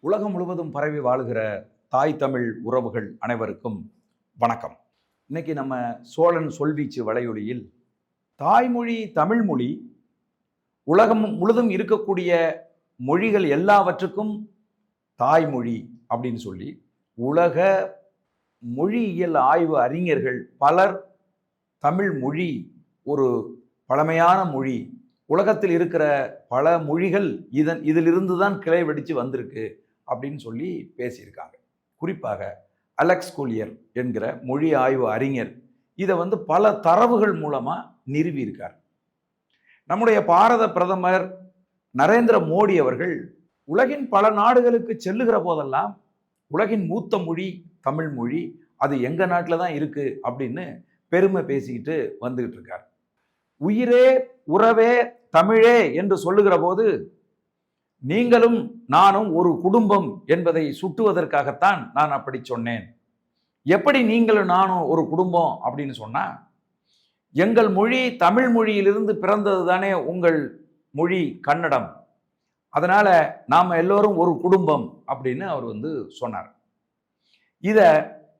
உலகம் முழுவதும் பரவி வாழுகிற தாய் தமிழ் உறவுகள் அனைவருக்கும் வணக்கம். இன்னைக்கு நம்ம சோழன் சொல்வீச்சு வலையொலியில் தாய்மொழி தமிழ்மொழி உலகம் முழுதும் இருக்கக்கூடிய மொழிகள் எல்லாவற்றுக்கும் தாய்மொழி அப்படின்னு சொல்லி உலக மொழியியல் ஆய்வு அறிஞர்கள் பலர் தமிழ் மொழி ஒரு பழமையான மொழி. உலகத்தில் இருக்கிற பல மொழிகள் இதன் இதிலிருந்து தான் கிளை வெடித்து வந்திருக்கு. அப்படின்னு சொல்லி பேசியிருக்காங்க. குறிப்பாக அலெக்ஸ் கூலியர் என்கிற மொழி ஆய்வு அறிஞர் இதை வந்து பல தரவுகள் மூலமாக நிறுவியிருக்கார். நம்முடைய பாரத பிரதமர் நரேந்திர மோடி அவர்கள் உலகின் பல நாடுகளுக்கு செல்லுகிற போதெல்லாம் உலகின் மூத்த மொழி தமிழ் மொழி அது எங்கள் நாட்டில் தான் இருக்குது அப்படின்னு பெருமை பேசிக்கிட்டு வந்துக்கிட்டு இருக்கார். உயிரே உறவே தமிழே என்று சொல்லுகிற போது நீங்களும் நானும் ஒரு குடும்பம் என்பதை சுட்டுவதற்காகத்தான் நான் அப்படி சொன்னேன். எப்படி நீங்களும் நானும் ஒரு குடும்பம் அப்படின்னு சொன்னால் எங்கள் மொழி தமிழ் மொழியிலிருந்து பிறந்தது தானே உங்கள் மொழி கன்னடம். அதனால் நாம் எல்லோரும் ஒரு குடும்பம் அப்படின்னு அவர் வந்து சொன்னார். இதை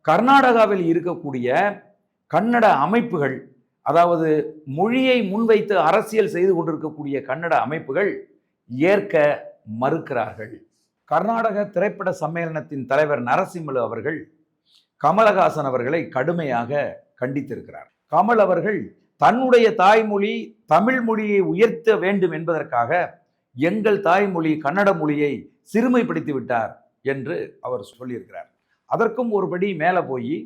கர்நாடகாவில் இருக்கக்கூடிய கன்னட அமைப்புகள் அதாவது மொழியை முன்வைத்து அரசியல் செய்து கொண்டிருக்கக்கூடிய கன்னட அமைப்புகள் ஏற்க மறுக்கிறார்கள். கர்நாடக திரைப்பட சம்மேளனத்தின் தலைவர் நரசிம்மலு அவர்கள் கமலஹாசன் அவர்களை கடுமையாக கண்டித்திருக்கிறார். கமல் அவர்கள் தன்னுடைய தாய்மொழி தமிழ் மொழியை உயர்த்த வேண்டும் என்பதற்காக எங்கள் தாய்மொழி கன்னட மொழியை சிறுமைப்படுத்தி விட்டார் என்று அவர் சொல்லியிருக்கிறார். அதற்கும் ஒருபடி மேலே போய்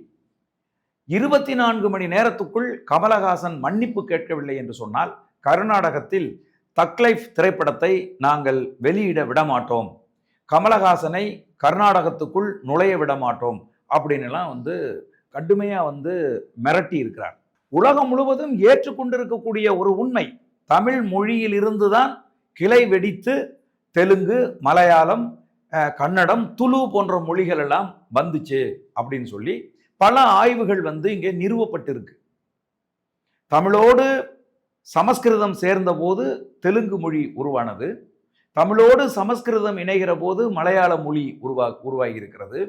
இருபத்தி நான்கு மணி நேரத்துக்குள் கமலஹாசன் மன்னிப்பு கேட்கவில்லை என்று சொன்னால் கர்நாடகத்தில் தக்லைஃப் திரைப்படத்தை நாங்கள் வெளியிட விடமாட்டோம். கமலஹாசனை கர்நாடகத்துக்குள் நுழைய விட மாட்டோம் அப்படின்னுலாம் வந்து கடுமையாக வந்து மிரட்டி இருக்கிறார். உலகம் முழுவதும் ஏற்றுக்கொண்டிருக்கக்கூடிய ஒரு உண்மை தமிழ் மொழியிலிருந்து தான் கிளை வெடித்து தெலுங்கு மலையாளம் கன்னடம் துளு போன்ற மொழிகள் எல்லாம் வந்துச்சு அப்படின்னு சொல்லி பல ஆய்வுகள் வந்து இங்கே நிறுவப்பட்டிருக்கு. தமிழோடு சமஸ்கிருதம் சேர்ந்தபோது தெலுங்கு மொழி உருவானது. தமிழோடு சமஸ்கிருதம் இணைகிற போது மலையாள மொழி உருவா உருவாகி இருக்கிறது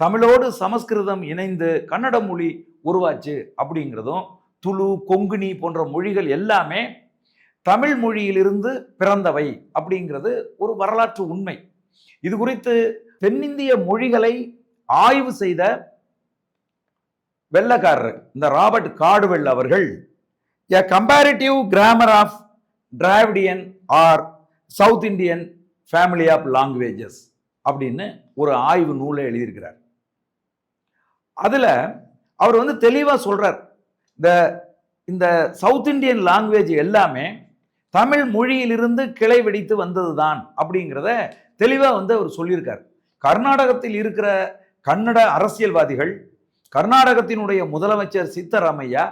தமிழோடு சமஸ்கிருதம் இணைந்து கன்னட மொழி உருவாச்சு அப்படிங்கிறதும் துளு கொங்குனி போன்ற மொழிகள் எல்லாமே தமிழ் மொழியிலிருந்து பிறந்தவை அப்படிங்கிறது ஒரு வரலாற்று உண்மை. இது குறித்து தென்னிந்திய மொழிகளை ஆய்வு செய்த வெள்ளக்காரர் இந்த ராபர்ட் காடுவெல் அவர்கள் a comparative grammar of Dravidian or south Indian family of languages அப்படின்னு ஒரு ஆய்வு நூலை எழுதியிருக்கிறார். அதில் அவர் வந்து தெளிவாக சொல்கிறார் இந்த இந்த சவுத் இந்தியன் லாங்குவேஜ் எல்லாமே தமிழ் மொழியிலிருந்து கிளை வெடித்து வந்தது தான் அப்படிங்கிறத தெளிவாக வந்து அவர் சொல்லியிருக்கார். கர்நாடகத்தில் இருக்கிற கன்னட அரசியல்வாதிகள் கர்நாடகத்தினுடைய முதலமைச்சர் சித்தராமையா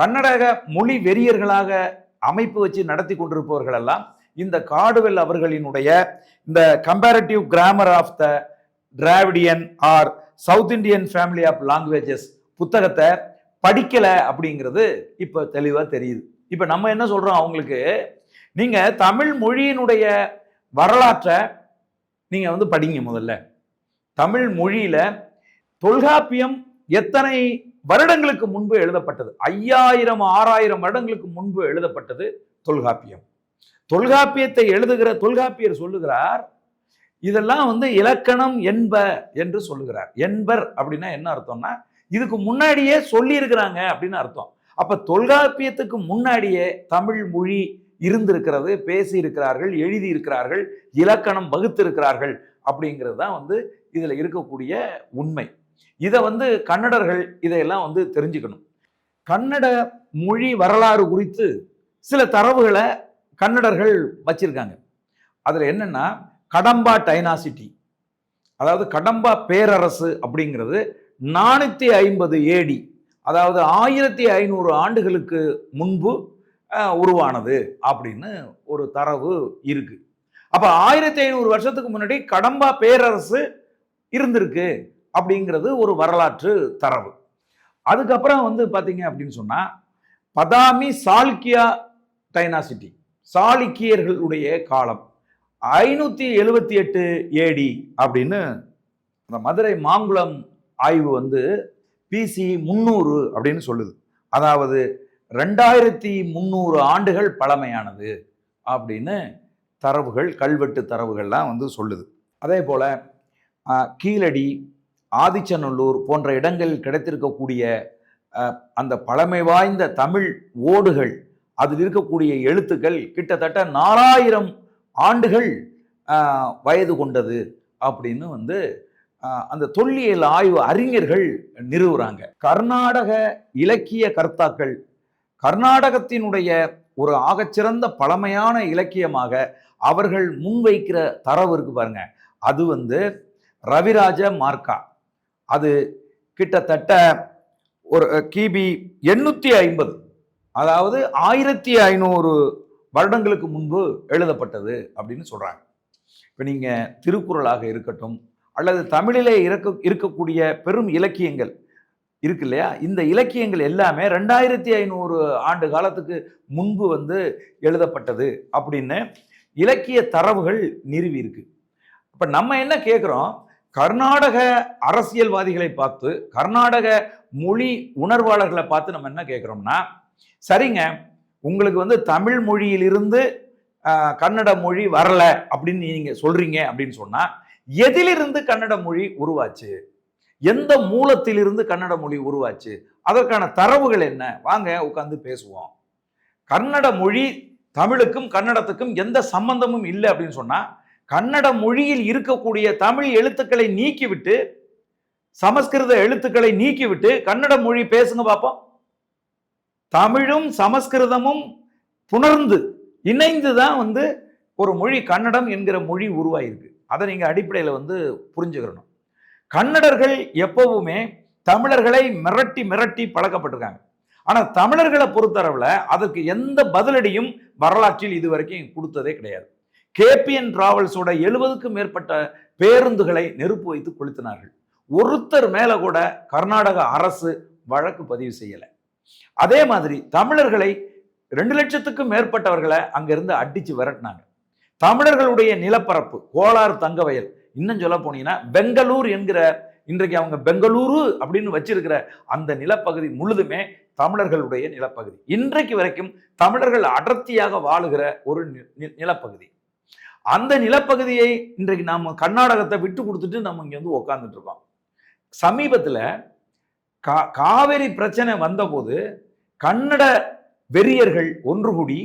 கன்னடக மொழி வெறியர்களாக அமைப்பு வச்சு நடத்தி கொண்டிருப்பவர்கள் எல்லாம் இந்த காடுவெல் அவர்களினுடைய இந்த comparative grammar of the Dravidian or south Indian family of languages புத்தகத்தை படிக்கலை அப்படிங்கிறது இப்போ தெளிவாக தெரியுது. இப்போ நம்ம என்ன சொல்கிறோம் அவங்களுக்கு? நீங்கள் தமிழ் மொழியினுடைய வரலாற்றை நீங்கள் வந்து படிங்க முதல்ல. தமிழ் மொழியில் தொல்காப்பியம் எத்தனை வருடங்களுக்கு முன்பு எழுதப்பட்டது. ஐயாயிரம் ஆறாயிரம் வருடங்களுக்கு முன்பு எழுதப்பட்டது தொல்காப்பியம். தொல்காப்பியத்தை எழுதுகிற தொல்காப்பியர் சொல்லுகிறார் இதெல்லாம் வந்து இலக்கணம் என்ப என்று சொல்லுகிறார். என்பர் அப்படின்னா என்ன அர்த்தம்னா இதுக்கு முன்னாடியே சொல்லியிருக்கிறாங்க அப்படின்னு அர்த்தம். அப்ப தொல்காப்பியத்துக்கு முன்னாடியே தமிழ் மொழி இருந்திருக்கிறது பேசியிருக்கிறார்கள் எழுதியிருக்கிறார்கள் எழுதி இருக்கிறார்கள் இலக்கணம் வகுத்திருக்கிறார்கள் அப்படிங்கிறது தான் வந்து இதில் இருக்கக்கூடிய உண்மை. இதை வந்து கன்னடர்கள் இதையெல்லாம் வந்து தெரிஞ்சுக்கணும். கன்னட மொழி வரலாறு குறித்து சில தரவுகளை கன்னடர்கள் வச்சிருக்காங்க. அதில் என்னென்னா கடம்பா டைனாசிட்டி. அதாவது கடம்பா பேரரசு அப்படிங்கிறது நானூற்றி ஐம்பது ஏடி அதாவது ஆயிரத்தி ஐநூறு ஆண்டுகளுக்கு முன்பு உருவானது அப்படின்னு ஒரு தரவு இருக்குது அப்போ ஆயிரத்தி ஐநூறு வருஷத்துக்கு முன்னாடி கடம்பா பேரரசு இருந்திருக்கு. அப்படிங்கிறது ஒரு வரலாற்று தரவு. அதுக்கப்புறம் வந்து பார்த்தீங்க அப்படின்னு சொன்னால் பதாமி சாளுக்கியா டைனாசிட்டி சாளுக்கியர்களுடைய காலம் ஐநூற்றி எழுபத்தி எட்டு ஏடி அப்படின்னு அந்த மதுரை மாங்குளம் ஆய்வு வந்து பிசி முந்நூறு அப்படின்னு சொல்லுது. அதாவது ரெண்டாயிரத்தி முந்நூறு ஆண்டுகள் பழமையானது அப்படின்னு தரவுகள் கல்வெட்டு தரவுகள்லாம் வந்து சொல்லுது. அதே போல் கீழடி ஆதிச்சநல்லூர் போன்ற இடங்களில் கிடைத்திருக்கக்கூடிய அந்த பழமை வாய்ந்த தமிழ் ஓடுகள் அதில் இருக்கக்கூடிய எழுத்துக்கள் கிட்டத்தட்ட நாலாயிரம் ஆண்டுகள் வயது கொண்டது அப்படின்னு வந்து அந்த தொல்லியல் ஆய்வு அறிஞர்கள் நிறுவுறாங்க. கர்நாடக இலக்கிய கர்த்தாக்கள் கர்நாடகத்தினுடைய ஒரு ஆகச்சிறந்த பழமையான இலக்கியமாக அவர்கள் முன்வைக்கிற தரவு இருக்கு பாருங்க. அது வந்து ரவிராஜ மார்க்கா. அது கிட்டத்தட்ட ஒரு கிபி எண்ணூற்றி ஐம்பது. அதாவது ஆயிரத்தி ஐநூறு வருடங்களுக்கு முன்பு எழுதப்பட்டது அப்படின்னு சொல்கிறாங்க இப்போ நீங்கள் திருக்குறளாக இருக்கட்டும் அல்லது தமிழிலே இருக்க இருக்கக்கூடிய பெரும் இலக்கியங்கள் இருக்கு இல்லையா? இந்த இலக்கியங்கள் எல்லாமே ரெண்டாயிரத்தி ஐநூறு ஆண்டு காலத்துக்கு முன்பு வந்து எழுதப்பட்டது அப்படின்னு இலக்கிய தரவுகள் நிறுவி இருக்கு. இப்போ நம்ம என்ன கேட்குறோம் கர்நாடக அரசியல்வாதிகளை பார்த்து கர்நாடக மொழி உணர்வாளர்களை பார்த்து நம்ம என்ன கேட்குறோம்னா சரிங்க உங்களுக்கு வந்து தமிழ் மொழியிலிருந்து கன்னட மொழி வரல அப்படின்னு நீங்கள் சொல்கிறீங்க அப்படின்னு சொன்னால் எதிலிருந்து கன்னட மொழி உருவாச்சு? எந்த மூலத்திலிருந்து கன்னட மொழி உருவாச்சு? அதற்கான தரவுகள் என்ன? வாங்க உட்காந்து பேசுவோம். கன்னட மொழி தமிழுக்கும் கன்னடத்துக்கும் எந்த சம்பந்தமும் இல்லை அப்படின்னு சொன்னால் கன்னட மொழியில் இருக்கக்கூடிய தமிழ் எழுத்துக்களை நீக்கிவிட்டு சமஸ்கிருத எழுத்துக்களை நீக்கிவிட்டு கன்னட மொழி பேசுங்க பார்ப்போம் தமிழும் சமஸ்கிருதமும் புணர்ந்து இணைந்து தான் வந்து ஒரு மொழி கன்னடம் என்கிற மொழி உருவாயிருக்கு. அதை நீங்கள் அடிப்படையில் வந்து புரிஞ்சுக்கிறணும் கன்னடர்கள் எப்பவுமே தமிழர்களை மிரட்டி மிரட்டி பழக்கப்பட்டிருக்காங்க. ஆனால் தமிழர்களை பொறுத்தளவில் அதற்கு எந்த பதிலடியும் வரலாற்றில் இதுவரைக்கும் கொடுத்ததே கிடையாது. கேபிஎன் டிராவல்ஸோட எழுபதுக்கும் மேற்பட்ட பேருந்துகளை நெருப்பு வைத்து கொளுத்தினார்கள். ஒருத்தர் மேல கூட கர்நாடக அரசு வழக்கு பதிவு செய்யலை. அதே மாதிரி தமிழர்களை ரெண்டு லட்சத்துக்கும் மேற்பட்டவர்களை அங்கிருந்து அடிச்சு விரட்டினாங்க. தமிழர்களுடைய நிலப்பரப்பு கோலார் தங்கவயல் இன்னும் சொல்ல போனீங்கன்னா பெங்களூர் என்கிற இன்றைக்கு அவங்க பெங்களூரு அப்படின்னு வச்சிருக்கிற அந்த நிலப்பகுதி முழுதுமே தமிழர்களுடைய நிலப்பகுதி. இன்றைக்கு வரைக்கும் தமிழர்கள் அடர்த்தியாக வாழுகிற ஒரு நி- நி- நிலப்பகுதி. அந்த நிலப்பகுதியை இன்றைக்கு நம்ம கர்நாடகத்தை விட்டு கொடுத்துட்டு நம்ம இங்கே வந்து உக்காந்துட்டு இருக்கோம். சமீபத்தில் கா காவிரி பிரச்சனை வந்தபோது கன்னட வெறியர்கள் ஒன்று கூடி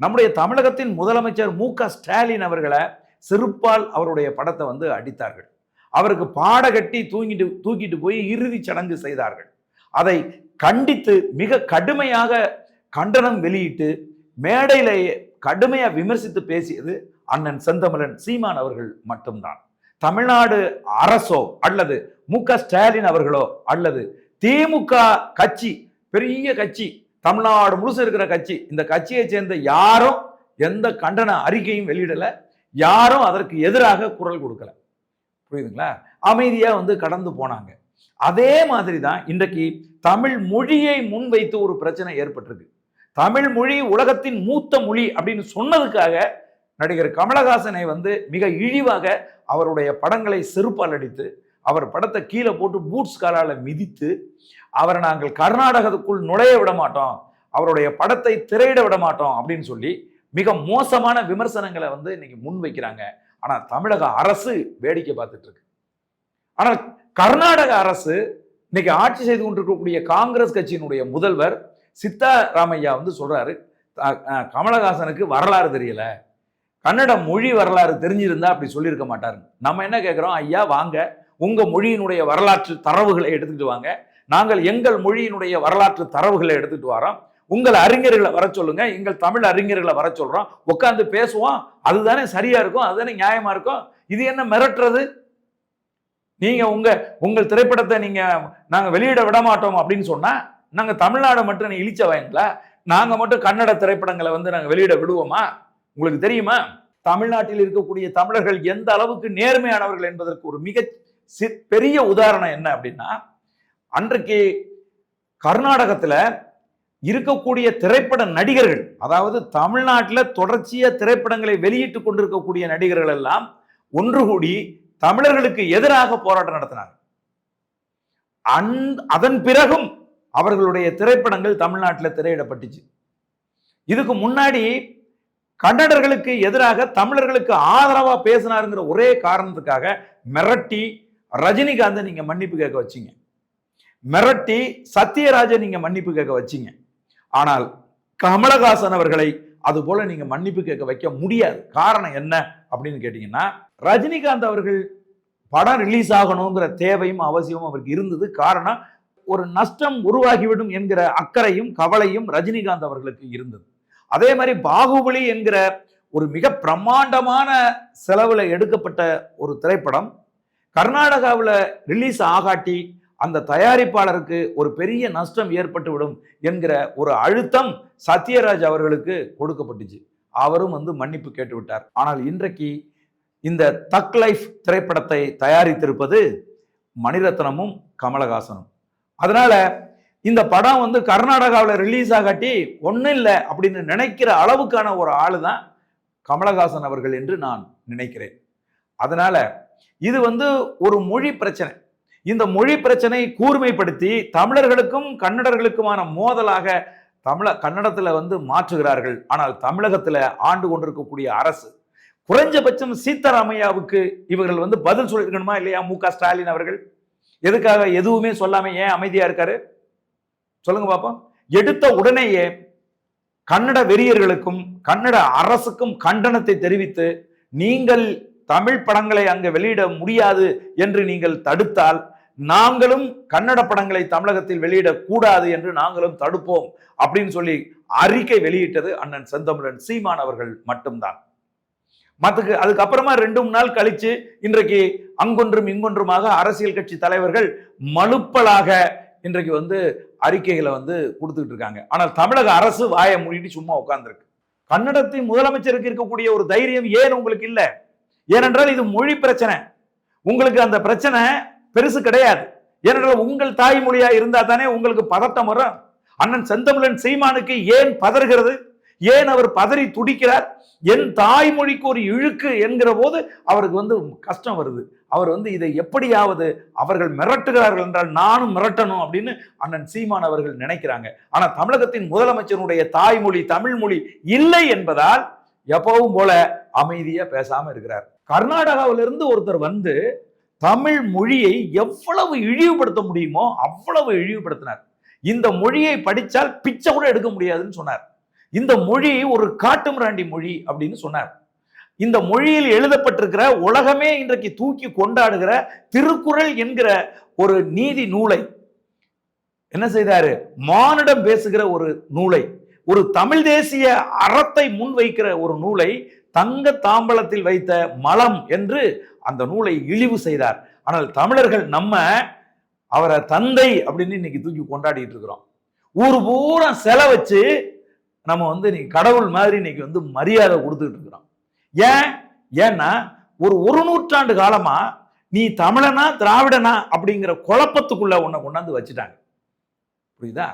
நம்முடைய தமிழகத்தின் முதலமைச்சர் மு க ஸ்டாலின் அவர்களை செருப்பால் அவருடைய படத்தை வந்து அடித்தார்கள். அவருக்கு பாட கட்டி தூங்கிட்டு தூக்கிட்டு போய் இறுதிச் சடங்கு செய்தார்கள். அதை கண்டித்து மிக கடுமையாக கண்டனம் வெளியிட்டு மேடையிலேயே கடுமையாக விமர்சித்து பேசியது அண்ணன் செந்தமிழன் சீமான் அவர்கள் மட்டும்தான். தமிழ்நாடு அரசோ அல்லது மு க ஸ்டாலின் அவர்களோ அல்லது திமுக கட்சி பெரிய கட்சி தமிழ்நாடு முழுசு இருக்கிற கட்சி இந்த கட்சியை சேர்ந்த யாரும் எந்த கண்டன அறிக்கையும் வெளியிடல யாரும் அதற்கு எதிராக குரல் கொடுக்கல. புரியுதுங்களா? அமைதியாக வந்து கடந்து போனாங்க. அதே மாதிரி தான் இன்றைக்கு தமிழ் மொழியை முன்வைத்து ஒரு பிரச்சனை ஏற்பட்டிருக்கு. தமிழ் மொழி உலகத்தின் மூத்த மொழி அப்படின்னு சொன்னதுக்காக நடிகர் கமலஹாசனை வந்து மிக இழிவாக அவருடைய படங்களை செருப்பால் அடித்து அவர் படத்தை கீழே போட்டு பூட்ஸ் காலால் மிதித்து அவரை நாங்கள் கர்நாடகத்துக்குள் நுழைய விட மாட்டோம் அவருடைய படத்தை திரையிட விட மாட்டோம் அப்படின்னு சொல்லி மிக மோசமான விமர்சனங்களை வந்து இன்னைக்கு முன்வைக்கிறாங்க ஆனால் தமிழக அரசு வேடிக்கை பார்த்துட்டு இருக்கு. ஆனால் கர்நாடக அரசு இன்னைக்கு ஆட்சி செய்து கொண்டிருக்கக்கூடிய காங்கிரஸ் கட்சியினுடைய முதல்வர் சித்தாராமையா வந்து சொல்றாரு கமலஹாசனுக்கு வரலாறு தெரியல. கன்னட மொழி வரலாறு தெரிஞ்சிருந்தா அப்படி சொல்லியிருக்க மாட்டாருங்க. நம்ம என்ன கேட்குறோம் ஐயா வாங்க. உங்கள் மொழியினுடைய வரலாற்று தரவுகளை எடுத்துக்கிட்டு வாங்க. நாங்கள் எங்கள் மொழியினுடைய வரலாற்று தரவுகளை எடுத்துகிட்டு வரோம். உங்கள் அறிஞர்களை வர சொல்லுங்க. எங்கள் தமிழ் அறிஞர்களை வர சொல்கிறோம் உட்காந்து பேசுவோம். அதுதானே சரியா இருக்கும்? அதுதானே நியாயமா இருக்கும்? இது என்ன மிரட்டுறது? நீங்க உங்க உங்கள் திரைப்படத்தை நீங்க நாங்கள் வெளியிட விட மாட்டோம் அப்படின்னு சொன்னா நாங்கள் தமிழ்நாடு மட்டும் நீ இழிச்ச வாங்களா நாங்கள் மட்டும் கன்னட திரைப்படங்களை வந்து நாங்கள் வெளியிட விடுவோமா? உங்களுக்கு தெரியுமா? தமிழ்நாட்டில் இருக்கக்கூடிய தமிழர்கள் எந்த அளவுக்கு நேர்மையானவர்கள் என்பதற்கு ஒரு மிக சி- பெரிய உதாரணம் என்ன அப்படின்னா அன்றைக்கு கர்நாடகத்துல இருக்கக்கூடிய திரைப்பட நடிகர்கள் அதாவது தமிழ்நாட்டில் தொடர்ச்சியாக திரைப்படங்களை வெளியிட்டு கொண்டிருக்கக்கூடிய நடிகர்கள் எல்லாம் ஒன்று கூடி தமிழர்களுக்கு எதிராக போராட்டம் நடத்தினார் அந் அதன் பிறகும் அவர்களுடைய திரைப்படங்கள் தமிழ்நாட்டில் திரையிடப்பட்டுச்சு. இதுக்கு முன்னாடி கன்னடர்களுக்கு எதிராக தமிழர்களுக்கு ஆதரவா பேசினாருங்கிற ஒரே காரணத்துக்காக மிரட்டி ரஜினிகாந்தை நீங்க மன்னிப்பு கேட்க வச்சிங்க. மிரட்டி சத்யராஜை நீங்க மன்னிப்பு கேட்க வச்சிங்க. ஆனால் கமலஹாசன் அவர்களை அது போல நீங்க மன்னிப்பு கேட்க வைக்க முடியாது. காரணம் என்ன அப்படின்னு கேட்டீங்கன்னா ரஜினிகாந்த் அவர்கள் படம் ரிலீஸ் ஆகணுங்கிற தேவையும் அவசியமும் அவருக்கு இருந்தது. காரணம் ஒரு நஷ்டம் உருவாகிவிடும் என்கிற அக்கறையும் கவலையும் ரஜினிகாந்த் அவர்களுக்கு இருந்தது. அதே மாதிரி பாகுபலி என்கிற ஒரு மிக பிரம்மாண்டமான செலவில் எடுக்கப்பட்ட ஒரு திரைப்படம். கர்நாடகாவில் ரிலீஸ் ஆகாட்டி அந்த தயாரிப்பாளருக்கு ஒரு பெரிய நஷ்டம் ஏற்பட்டு விடும் என்கிற ஒரு அழுத்தம் சத்யராஜ் அவர்களுக்கு கொடுக்கப்பட்டுச்சு. அவரும் வந்து மன்னிப்பு கேட்டுவிட்டார். ஆனால் இன்றைக்கு இந்த தக் லைஃப் திரைப்படத்தை தயாரித்திருப்பது மணிரத்னமும் கமலஹாசனும். அதனால இந்த படம் வந்து கர்நாடகாவில் ரிலீஸ் ஆகாட்டி ஒன்றும் இல்லை அப்படின்னு நினைக்கிற அளவுக்கான ஒரு ஆளு தான் கமலஹாசன் அவர்கள் என்று நான் நினைக்கிறேன். அதனால் இது வந்து ஒரு மொழி பிரச்சனை. இந்த மொழி பிரச்சனை கூர்மைப்படுத்தி தமிழர்களுக்கும் கன்னடர்களுக்குமான மோதலாக தமிழ கன்னடத்தில் வந்து மாற்றுகிறார்கள். ஆனால் தமிழகத்தில் ஆண்டு கொண்டிருக்கக்கூடிய அரசு குறைஞ்சபட்சம் சீதாராமையாவுக்கு இவர்கள் வந்து பதில் சொல்லியிருக்கணுமா இல்லையா? மு க ஸ்டாலின் அவர்கள். எதுக்காக எதுவுமே சொல்லாமல் ஏன் அமைதியாக இருக்காரு? சொல்லுங்க பாப்போம். எடுத்த உடனேயே கன்னட வெறியர்களுக்கும் கன்னட அரசுக்கும் கண்டனத்தை தெரிவித்து நீங்கள் தமிழ் படங்களை அங்கு வெளியிட முடியாது என்று நீங்கள் தடுத்தால் நாங்களும் கன்னட படங்களை தமிழகத்தில் வெளியிடக்கூடாது என்று நாங்களும் தடுப்போம் அப்படின்னு சொல்லி அறிக்கை வெளியிட்டது அண்ணன் செந்தமிழன். சீமான் அவர்கள் மட்டும்தான். மத்துக்கு அதுக்கப்புறமா ரெண்டு மூணு நாள் கழிச்சு இன்றைக்கு அங்கொன்றும் இங்கொன்றுமாக அரசியல் கட்சி தலைவர்கள் மலுப்பலாக இன்றைக்கு வந்து அறிக்கைகளை வந்து கொடுத்துக்கிட்டு இருக்காங்க. ஆனால் தமிழக அரசு வாயை மூடிட்டு சும்மா உட்காந்துருக்கு கன்னடத்தின் முதலமைச்சருக்கு இருக்கக்கூடிய ஒரு தைரியம் ஏன் உங்களுக்கு இல்லை? ஏனென்றால் இது மொழி பிரச்சனை. உங்களுக்கு அந்த பிரச்சனை பெருசு கிடையாது. ஏனென்றால் உங்கள் தாய்மொழியா இருந்தா தானே உங்களுக்கு பதட்டம் வரும். அண்ணன் செந்தமிழன் சீமானுக்கு ஏன் பதறுகிறது? ஏன் அவர் பதறி துடிக்கிறார்? என் தாய்மொழிக்கு ஒரு இழுக்கு என்கிற போது அவருக்கு வந்து கஷ்டம் வருது. அவர் வந்து இதை எப்படியாவது அவர்கள் மிரட்டுகிறார்கள் என்றால் நானும் மிரட்டணும் அப்படின்னு அண்ணன் சீமான் அவர்கள் நினைக்கிறாங்க. ஆனால் தமிழகத்தின் முதலமைச்சருடைய தாய்மொழி தமிழ் மொழி இல்லை என்பதால் எப்பவும் போல அமைதியா பேசாம இருக்கிறார். கர்நாடகாவிலிருந்து ஒருத்தர் வந்து தமிழ் மொழியை எவ்வளவு இழிவுபடுத்த முடியுமோ அவ்வளவு இழிவுபடுத்தினார். இந்த மொழியை படித்தால் பிச்சை கூட எடுக்க முடியாதுன்னு சொன்னார். இந்த மொழி ஒரு காட்டுமிராண்டி மொழி அப்படின்னு சொன்னார். இந்த மொழியில் எழுதப்பட்டிருக்கிற உலகமே இன்றைக்கு தூக்கி கொண்டாடுகிற திருக்குறள் என்கிற ஒரு நீதி நூலை. என்ன செய்தாரு? மானிடம் பேசுகிற ஒரு நூலை. ஒரு தமிழ் தேசிய அறத்தை முன்வைக்கிற ஒரு நூலை தங்க தாம்பலத்தில் வைத்த மலம் என்று அந்த நூலை இழிவு செய்தார். ஆனால் தமிழர்கள் நம்ம அவரை தந்தை அப்படின்னு இன்னைக்கு தூக்கி கொண்டாடிட்டு இருக்கிறோம். ஊர் பூரா செலவச்சு நம்ம வந்து நீ கடவுள் மாதிரி இன்னைக்கு வந்து மரியாதை கொடுத்துட்டு இருக்கிறோம். ஏன்? ஏன்னா ஒரு ஒரு நூற்றாண்டு காலமா நீ தமிழனா திராவிடனா அப்படிங்கிற குழப்பத்துக்குள்ள உன்னை கொண்டாந்து வச்சுட்டாங்க. புரியுதா?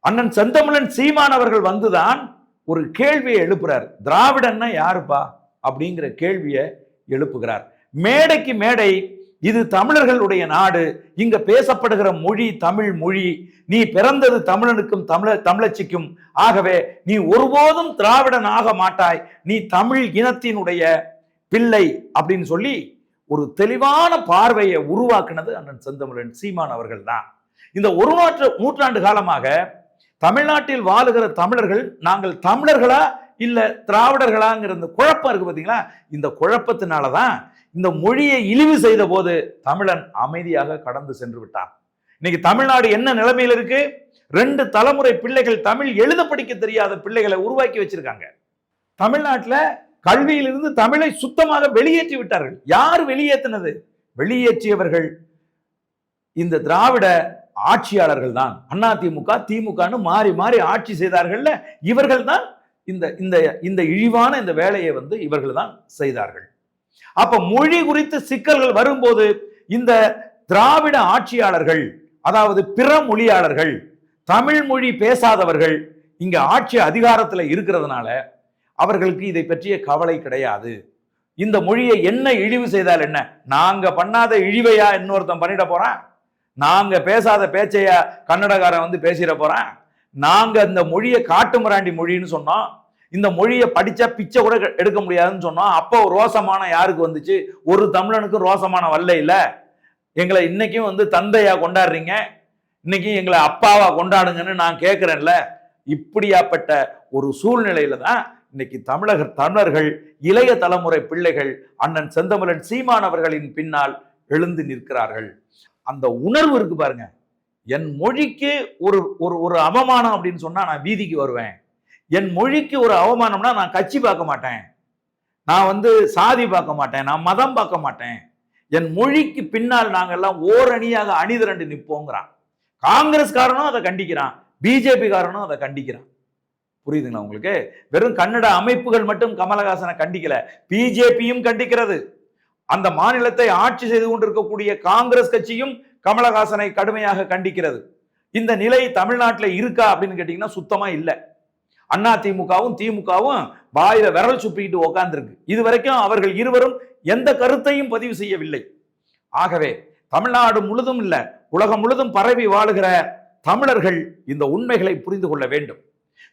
அண்ணன் செந்தமிழன் சீமானவர்கள் வந்துதான் ஒரு கேள்வியை எழுப்புறார். திராவிடன்னா யாருப்பா? அப்படிங்கிற கேள்வியை எழுப்புகிறார். மேடைக்கு மேடை இது தமிழர்களுடைய நாடு. இங்க பேசப்படுகிற மொழி தமிழ் மொழி. நீ பிறந்தது தமிழனுக்கும் தமிழ தமிழச்சிக்கும். ஆகவே நீ ஒருபோதும் திராவிடன் ஆக மாட்டாய். நீ தமிழ் இனத்தினுடைய பிள்ளை அப்படின்னு சொல்லி ஒரு தெளிவான பார்வையை உருவாக்குனது அண்ணன் செந்தமிழன் சீமான் அவர்கள் தான் இந்த ஒரு நூற்று நூற்றாண்டு காலமாக தமிழ்நாட்டில் வாழுகிற தமிழர்கள் நாங்கள் தமிழர்களா இல்ல திராவிடர்களாங்கிற இந்த குழப்பம் இருக்கு பார்த்தீங்களா இந்த குழப்பத்தினால தான் இந்த மொழியை இழிவு செய்த போது தமிழன் அமைதியாக கடந்து சென்று விட்டான். இன்னைக்கு தமிழ்நாடு என்ன நிலைமையில் இருக்கு? ரெண்டு தலைமுறை பிள்ளைகள் தமிழ் எழுத படிக்க தெரியாத பிள்ளைகளை உருவாக்கி வச்சிருக்காங்க. தமிழ்நாட்டில் கல்வியிலிருந்து தமிழை சுத்தமாக வெளியேற்றி விட்டார்கள். யார் வெளியேற்றினது? வெளியேற்றியவர்கள் இந்த திராவிட ஆட்சியாளர்கள் தான். அதிமுக திமுகன்னு மாறி மாறி ஆட்சி செய்தார்கள்ல இவர்கள் தான் இந்த இந்த இந்த இழிவான இந்த வேலையை வந்து இவர்கள் தான் செய்தார்கள். அப்ப மொழி குறித்து சிக்கல்கள் வரும்போது இந்த திராவிட ஆட்சியாளர்கள் அதாவது பிற மொழியாளர்கள் தமிழ் மொழி பேசாதவர்கள் இங்க ஆட்சி அதிகாரத்துல இருக்கிறதுனால அவர்களுக்கு இதை பற்றிய கவலை கிடையாது. இந்த மொழியை என்ன இழிவு செய்தால் என்ன? நாங்க பண்ணாத இழிவையா இன்னொருத்தன் பண்ணிட போறான்? நாங்க பேசாத பேச்சையா கன்னடக்காரன் வந்து பேசிட போறான்? நாங்க இந்த மொழியை காட்டு மிராண்டி மொழின்னு சொன்னோம். இந்த மொழியை படித்தா பிச்சை கூட எடுக்க முடியாதுன்னு சொன்னோம் அப்போ ரோசமான யாருக்கு வந்துச்சு? ஒரு தமிழனுக்கும் ரோசமான வல்ல இல்லை. எங்களை இன்னைக்கும் வந்து தந்தையாக கொண்டாடுறீங்க. இன்னைக்கு எங்களை அப்பாவாக கொண்டாடுங்கன்னு நான் கேட்குறேன்ல இப்படியாப்பட்ட ஒரு சூழ்நிலையில தான் இன்னைக்கு தமிழக தமிழர்கள் இளைய தலைமுறை பிள்ளைகள் அண்ணன் செந்தமிழன் சீமானவர்களின் பின்னால் எழுந்து நிற்கிறார்கள். அந்த உணர்வு இருக்கு பாருங்க. என் மொழிக்கு ஒரு ஒரு ஒரு அவமானம் அப்படின்னு சொன்னா நான் வீதிக்கு வருவேன். என் மொழிக்கு ஒரு அவமானம்னா நான் கட்சி பார்க்க மாட்டேன். நான் வந்து சாதி பார்க்க மாட்டேன். நான் மதம் பார்க்க மாட்டேன். என் மொழிக்கு பின்னால் நாங்கள்லாம் ஓரணியாக அணிதிரண்டு நிற்போங்கிறான். காங்கிரஸ்காரனும் அதை கண்டிக்கிறான். பிஜேபி காரனும் அதை கண்டிக்கிறான். புரியுதுங்களா உங்களுக்கு? வெறும் கன்னட அமைப்புகள் மட்டும் கமலஹாசனை கண்டிக்கல. பிஜேபியும் கண்டிக்கிறது. அந்த மாநிலத்தை ஆட்சி செய்து கொண்டிருக்கக்கூடிய காங்கிரஸ் கட்சியும் கமலஹாசனை கடுமையாக கண்டிக்கிறது. இந்த நிலை தமிழ்நாட்டில் இருக்கா அப்படின்னு கேட்டிங்கன்னா சுத்தமாக இல்லை. அண்ணா திமுகவும் திமுகவும் வாயில விரல் சுப்பிக்கிட்டு உக்காந்துருக்கு. இது வரைக்கும் அவர்கள் இருவரும் எந்த கருத்தையும் பதிவு செய்யவில்லை. ஆகவே தமிழ்நாடு முழுதும் இல்ல உலகம் முழுதும் பரவி வாழுகிற தமிழர்கள் இந்த உண்மைகளை புரிந்து கொள்ள வேண்டும்.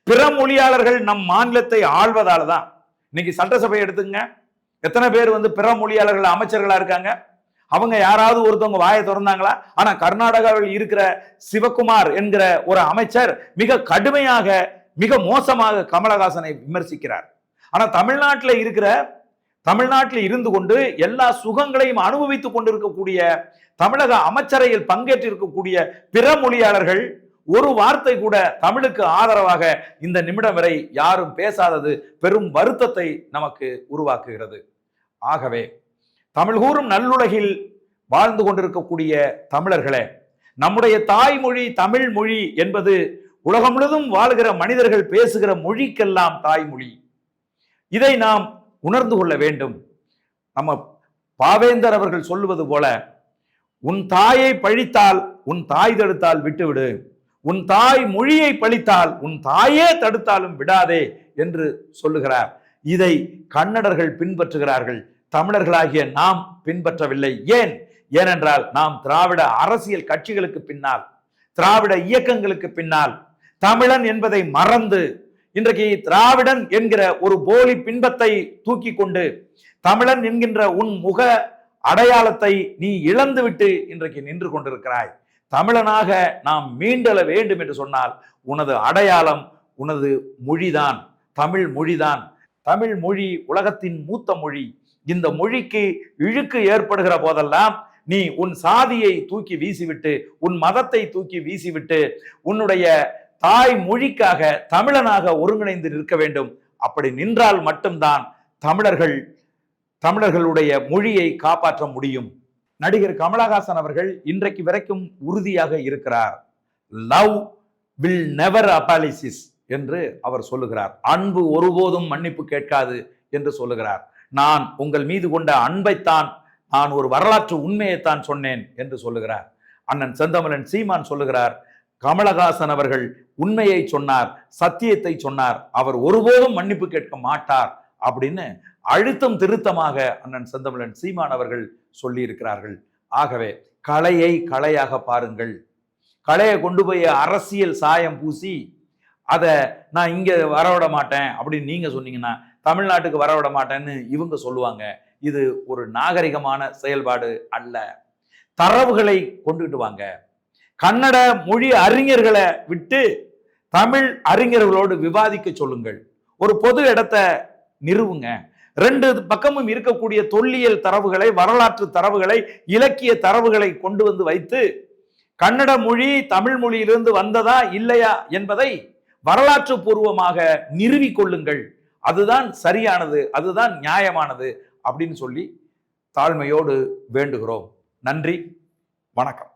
பிற மொழியாளர்கள் நம் மாநிலத்தை ஆள்வதால தான் இன்னைக்கு சட்டசபை எடுத்துங்க எத்தனை பேர் வந்து பிற மொழியாளர்கள் அமைச்சர்களா இருக்காங்க? அவங்க யாராவது ஒருத்தவங்க வாயை திறந்தாங்களா? ஆனா கர்நாடகாவில் இருக்கிற சிவகுமார் என்கிற ஒரு அமைச்சர் மிக கடுமையாக மிக மோசமாக கமலஹாசனை விமர்சிக்கிறார். ஆனால் தமிழ்நாட்டில் இருக்கிற தமிழ்நாட்டில் இருந்து கொண்டு எல்லா சுகங்களையும் அனுபவித்துக் கொண்டிருக்கக்கூடிய தமிழக அமைச்சரையில் பங்கேற்றிருக்கக்கூடிய பிற மொழியாளர்கள் ஒரு வார்த்தை கூட தமிழுக்கு ஆதரவாக இந்த நிமிடம் வரை யாரும் பேசாதது பெரும் வருத்தத்தை நமக்கு உருவாக்குகிறது. ஆகவே தமிழ் கூறும் நல்லுலகில் வாழ்ந்து கொண்டிருக்கக்கூடிய தமிழர்களே நம்முடைய தாய்மொழி தமிழ் மொழி என்பது உலகம் முழுதும் வாழ்கிற மனிதர்கள் பேசுகிற மொழிக்கெல்லாம் தாய்மொழி. இதை நாம் உணர்ந்து கொள்ள வேண்டும். நம்ம பாவேந்தர் அவர்கள் சொல்லுவது போல உன் தாயை பழித்தால் உன் தாய் தடுத்தால் விட்டுவிடு. உன் தாய் மொழியை பழித்தால் உன் தாயே தடுத்தாலும் விடாதே என்று சொல்லுகிறார். இதை கன்னடர்கள் பின்பற்றுகிறார்கள். தமிழர்களாகிய நாம் பின்பற்றவில்லை. ஏன்? ஏனென்றால் நாம் திராவிட அரசியல் கட்சிகளுக்கு பின்னால் திராவிட இயக்கங்களுக்கு பின்னால் தமிழன் என்பதை மறந்து இன்றைக்கு திராவிடன் என்கிற ஒரு போலி பின்பத்தை தூக்கி கொண்டு தமிழன் என்கின்ற உன் முக அடையாளத்தை நீ இழந்துவிட்டு இன்றைக்கு நின்று கொண்டிருக்கிறாய். தமிழனாக நாம் மீண்டல வேண்டும் என்று சொன்னால் உனது அடையாளம் உனது மொழிதான் தமிழ் மொழிதான். தமிழ் மொழி உலகத்தின் மூத்த மொழி. இந்த மொழிக்கு இழுக்கு ஏற்படுகிற போதெல்லாம் நீ உன் சாதியை தூக்கி வீசிவிட்டு உன் மதத்தை தூக்கி வீசிவிட்டு உன்னுடைய தாய் மொழிக்காக தமிழனாக ஒருங்கிணைந்து நிற்க வேண்டும். அப்படி நின்றால் மட்டும்தான் தமிழர்கள் தமிழர்களுடைய மொழியை காப்பாற்ற முடியும். நடிகர் கமலஹாசன் அவர்கள் இன்றைக்கு வரைக்கும் உறுதியாக இருக்கிறார். லவ் வில் நெவர் அபாலிசிஸ் என்று அவர் சொல்லுகிறார். அன்பு ஒருபோதும் மன்னிப்பு கேட்காது என்று சொல்லுகிறார். நான் உங்கள் மீது கொண்ட அன்பைத்தான் நான் ஒரு வரலாற்று உண்மையைத்தான் சொன்னேன் என்று சொல்லுகிறார். அண்ணன் செந்தமலன் சீமான் சொல்லுகிறார். கமலஹாசன் அவர்கள் உண்மையை சொன்னார் சத்தியத்தை சொன்னார் அவர் ஒருபோதும் மன்னிப்பு கேட்க மாட்டார் அப்படின்னு அழுத்தம் திருத்தமாக அண்ணன் செந்தமிழன் சீமான் அவர்கள் சொல்லியிருக்கிறார்கள். ஆகவே கலையை கலையாக பாருங்கள். கலையை கொண்டு போய் அரசியல் சாயம் பூசி அதை நான் இங்கே வரவிட மாட்டேன் அப்படின்னு நீங்கள் சொன்னீங்கன்னா தமிழ்நாட்டுக்கு வரவிட மாட்டேன்னு இவங்க சொல்லுவாங்க. இது ஒரு நாகரிகமான செயல்பாடு அல்ல. தரவுகளை கொண்டுகிட்டு வாங்க. கன்னட மொழி அறிஞர்களை விட்டு தமிழ் அறிஞர்களோடு விவாதிக்க சொல்லுங்கள். ஒரு பொது இடத்தை நிறுவுங்க. ரெண்டு பக்கமும் இருக்கக்கூடிய தொல்லியல் தரவுகளை வரலாற்று தரவுகளை இலக்கிய தரவுகளை கொண்டு வந்து வைத்து கன்னட மொழி தமிழ் மொழியிலிருந்து வந்ததா இல்லையா என்பதை வரலாற்று பூர்வமாக நிறுவிக் கொள்ளுங்கள். அதுதான் சரியானது அதுதான் நியாயமானது அப்படின்னு சொல்லி தாழ்மையோடு வேண்டுகிறோம். நன்றி வணக்கம்.